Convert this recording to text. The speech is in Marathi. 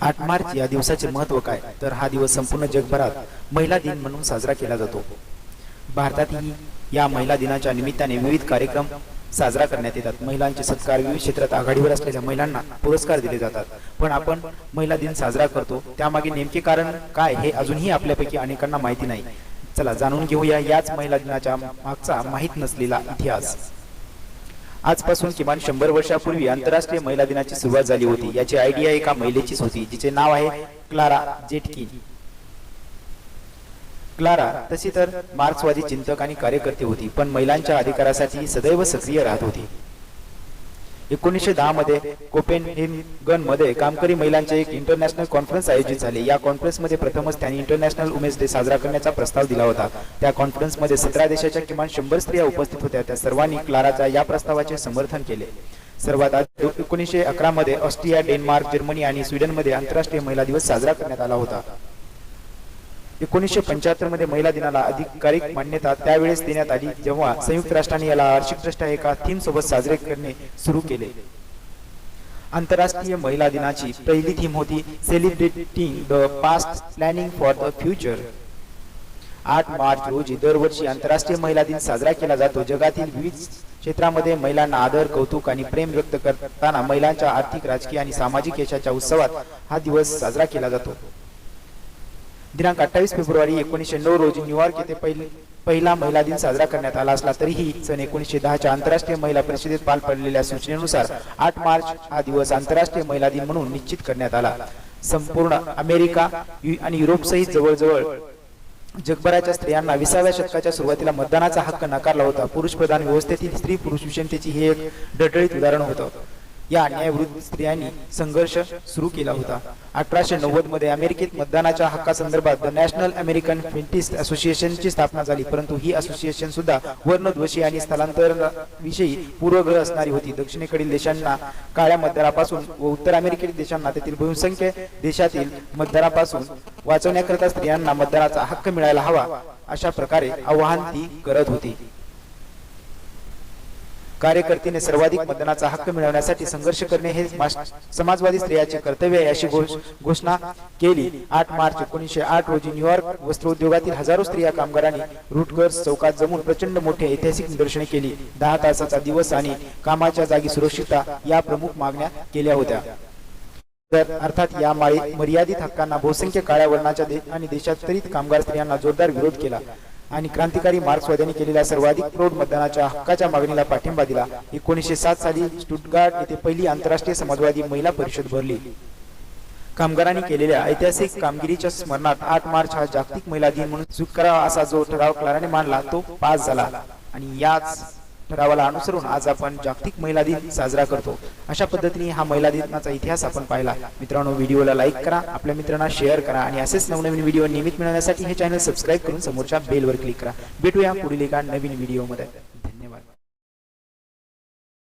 आठ मार्च या दिवसाचे महत्त्व काय? तर हा दिवस संपूर्ण जगभरात महिला दिन म्हणून साजरा केला जातो. भारतातही या महिला दिनाच्या निमित्ताने विविध कार्यक्रम साजरा करण्यात येतात. महिलांचे सत्कार विविध क्षेत्रात आघाडीवर असलेल्या महिलांना पुरस्कार दिले जातात. पण आपण महिला दिन साजरा करतो. त्यामागे नेमके कारण काय हे अजूनही आपल्यापैकी अनेकांना माहिती नाही. चला जाणून घेऊया याच महिला दिनाच्या मागचा माहीत नसलेला इतिहास. आजपासून किमान शंभर वर्षापूर्वी आंतरराष्ट्रीय महिला दिनाची सुरुवात झाली होती. याची आयडिया एका महिलेचीच होती जिचे नाव आहे क्लारा जेटकी. क्लारा तशी तर मार्क्सवादी चिंतक आणि कार्यकर्ते होती पण महिलांच्या अधिकारासाठी सदैव सक्रिय राहत होती. एकोणीसशे दहा मध्ये कोपेनहेगनमध्ये कामकरी महिलांचे एक इंटरनॅशनल कॉन्फरन्स आयोजित झाले. या कॉन्फरन्समध्ये प्रथमच त्यांनी इंटरनॅशनल वुमेन्स डे साजरा करण्याचा प्रस्ताव दिला होता. त्या कॉन्फरन्समध्ये सतरा देशाच्या किमान शंभर स्त्रिया उपस्थित होत्या. त्या सर्वांनी क्लाराच्या या प्रस्तावाचे समर्थन केले. सर्वात आधी एकोणीसशे अकरा मध्ये ऑस्ट्रिया डेन्मार्क जर्मनी आणि स्वीडनमध्ये आंतरराष्ट्रीय महिला दिवस साजरा करण्यात आला होता. एकोणीसशे पंच्याहत्तरमध्ये महिला दिनाला अधिकारिक मान्यता त्यावेळेस देण्यात आली जेव्हा संयुक्त राष्ट्रांनी याला वार्षिकदृष्ट्या एका थीम सोबत साजरे करणे सुरू केले. आंतरराष्ट्रीय महिला दिनाची पहिली थीम होती celebrating the past planning for the future. आठ मार्च रोजी दरवर्षी आंतरराष्ट्रीय महिला दिन साजरा केला जातो. जगातील विविध क्षेत्रामध्ये महिलांना आदर कौतुक आणि प्रेम व्यक्त करताना महिलांच्या आर्थिक राजकीय आणि सामाजिक यशाच्या उत्सवात हा दिवस साजरा केला जातो. दिनांक अठ्ठावीस फेब्रुवारी एकोणीसशे नऊ रोजी न्यूयॉर्क येथे पहिला महिला दिन साजरा करण्यात आला असला तरीही सन एकोणीसशे दहाच्या आंतरराष्ट्रीय महिला परिषदेत पार पडलेल्या सूचनेनुसार आठ मार्च हा दिवस आंतरराष्ट्रीय महिला दिन म्हणून निश्चित करण्यात आला. संपूर्ण अमेरिका आणि युरोपसहित जवळजवळ जगभराच्या स्त्रियांना विसाव्या शतकाच्या सुरुवातीला मतदानाचा हक्क नाकारला होता. पुरुष प्रधान व्यवस्थेतील स्त्री पुरुष विषमतेची हे एक डळडळीत उदाहरण होतं. या अन्यायविरुद्ध स्त्रियांनी संघर्ष सुरू केला होता. अठराशे नव्वदमध्ये अमेरिकेत मतदानाच्या हक्कासंदर्भात द नॅशनल अमेरिकन फेंटिस्ट असोसिएशनची स्थापना झाली परंतु ही असोसिएशन सुद्धा वर्णद्वशी आणि स्थलांतरविषयी पूर्वग्रह असणारी होती. दक्षिणेकडील देशांना काळ्या मतदारापासून व उत्तर अमेरिकेतील देशांना तेथील बहुसंख्य देशातील मतदारापासून वाचवण्याकरिता स्त्रियांना मतदानाचा हक्क मिळायला हवा अशा प्रकारे आवाहन ती करत होती. कार्यकर्तीने सर्वाधिक मतदानाचा हक्क मिळवण्यासाठी संघर्ष करणे हे समाजवादी स्त्रियाचे कर्तव्य आहे अशी घोषणा केली. आठ मार्च एकोणीसशे आठ रोजी न्यूयॉर्क वस्त्रोद्योगातील हजारो स्त्रिया कामगारांनी रूटगर्स चौकात जमून प्रचंड मोठे ऐतिहासिक निदर्शने केली. दहा तासाचा दिवस आणि कामाच्या जागी सुरक्षितता या प्रमुख मागण्या केल्या होत्या. तर अर्थात या माळीत मर्यादित हक्कांना बहुसंख्य काळ्या वर्णाच्या आणि देशांतरित कामगार स्त्रियांना जोरदार विरोध केला. आणि क्रांतिकारी मार्क्सवाद्यांनी केलेल्या सर्वाधिक प्रौढ मतदानाच्या हक्काच्या मागणीला पाठिंबा दिला. एकोणीसशे सात साली स्टुटगार्ड येथे पहिली आंतरराष्ट्रीय समाजवादी महिला परिषद भरली. कामगारांनी केलेल्या ऐतिहासिक कामगिरीच्या स्मरणात आठ मार्च हा जागतिक महिला दिन म्हणून स्वीकारावा असा जो ठराव क्लाराने मांडला तो पास झाला. आणि याच ठरावाला अनुसरून आज आपण जागतिक महिला दिन साजरा करतो. अशा पद्धतीने हा महिला दिनाचा इतिहास आपण पाहिला. मित्रांनो व्हिडिओला लाईक करा आपल्या मित्रांना शेअर करा आणि असेच नवनवीन व्हिडिओ नियमित मिळवण्यासाठी हे चॅनल सबस्क्राईब करून समोरच्या बेलवर क्लिक करा. भेटूया पुढील एका नवीन व्हिडिओमध्ये.